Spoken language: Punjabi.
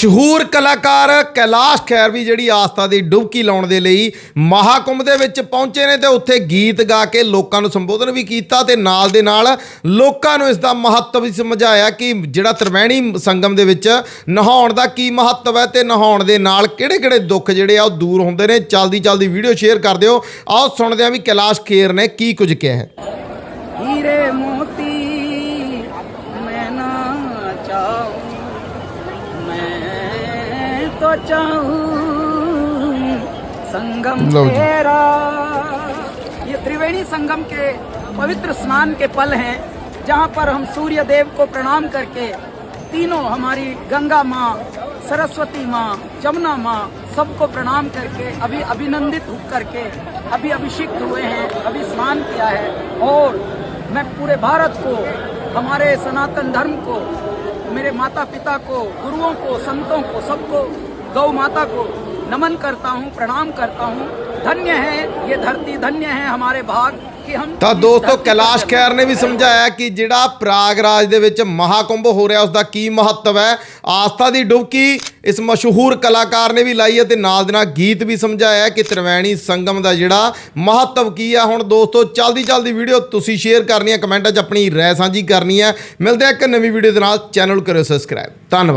ਮਸ਼ਹੂਰ ਕਲਾਕਾਰ ਕੈਲਾਸ਼ ਖੈਰ ਵੀ ਜਿਹੜੀ ਆਸਥਾ ਦੀ ਡੁਬਕੀ ਲਾਉਣ ਦੇ ਲਈ ਮਹਾਕੁੰਭ ਦੇ ਵਿੱਚ ਪਹੁੰਚੇ ਨੇ ਤੇ ਉੱਥੇ ਗੀਤ ਗਾ ਕੇ ਲੋਕਾਂ ਨੂੰ ਸੰਬੋਧਨ ਵੀ ਕੀਤਾ ਤੇ ਨਾਲ ਦੇ ਨਾਲ ਲੋਕਾਂ ਨੂੰ ਇਸ ਦਾ ਮਹੱਤਵ ਵੀ ਸਮਝਾਇਆ ਕਿ ਜਿਹੜਾ ਤ੍ਰਿਵੈਣੀ ਸੰਗਮ ਦੇ ਵਿੱਚ ਨਹਾਉਣ ਦਾ ਕੀ ਮਹੱਤਵ ਹੈ ਤੇ ਨਹਾਉਣ ਦੇ ਨਾਲ ਕਿਹੜੇ-ਕਿਹੜੇ ਦੁੱਖ ਜਿਹੜੇ ਆ ਉਹ ਦੂਰ ਹੁੰਦੇ ਨੇ। ਚਲਦੀ ਚਲਦੀ ਵੀਡੀਓ ਸ਼ੇਅਰ ਕਰ ਦਿਓ। ਆਓ ਸੁਣਦੇ ਹਾਂ ਵੀ ਕੈਲਾਸ਼ ਖੇਰ ਨੇ ਕੀ ਕੁਝ ਕਿਹਾ ਹੈ। चाहूँ संगम तेरा। ये त्रिवेणी संगम के पवित्र स्नान के पल हैं जहाँ पर हम सूर्य देव को प्रणाम करके तीनों हमारी गंगा माँ सरस्वती माँ जमुना माँ सबको प्रणाम करके अभी अभिनंदित करके अभी अभिषिक्त हुए हैं अभी स्नान किया है। और मैं पूरे भारत को हमारे सनातन धर्म को मेरे माता पिता को गुरुओं को संतों को सबको गौ माता को नमन करता हूँ प्रणाम करता हूँ धन्य है ये धरती धन्य है हमारे भाग कि हम ਤਾਂ इस ਦੋਸਤੋ धरती पर ਕੈਲਾਸ਼ जन्मे। ਖੈਰ ਨੇ ਵੀ ਸਮਝਾਇਆ ਕਿ ਜਿਹੜਾ ਪ੍ਰਾਗਰਾਜ ਦੇ ਵਿੱਚ ਮਹਾਕੁੰਭ ਹੋ ਰਿਹਾ ਉਸ ਦਾ ਕੀ ਮਹੱਤਵ ਹੈ ਆਸਥਾ ਦੀ ਡੁਬਕੀ ਇਸ ਮਸ਼ਹੂਰ ਕਲਾਕਾਰ ਨੇ ਵੀ ਲਾਈ ਹੈ ਤੇ ਨਾਲ ਦੇ ਨਾਲ ਗੀਤ ਵੀ ਸਮਝਾਇਆ ਕਿ ਤ੍ਰਿਵੇਣੀ ਸੰਗਮ ਦਾ ਜਿਹੜਾ ਮਹੱਤਵ ਕੀ ਹੈ ਹੁਣ ਦੋਸਤੋ ਚਲਦੀ ਚਲਦੀ ਵੀਡੀਓ ਤੁਸੀਂ ਸ਼ੇਅਰ ਕਰਨੀ ਹੈ ਕਮੈਂਟਾਂ 'ਚ ਆਪਣੀ ਰਾਏ ਸਾਂਝੀ ਕਰਨੀ ਹੈ ਮਿਲਦੇ ਆ ਇੱਕ ਨਵੀਂ ਵੀਡੀਓ ਦੇ ਨਾਲ ਚੈਨਲ ਕਰਿਓ ਸਬਸਕ੍ਰਾਈਬ ਧੰਨਵਾਦ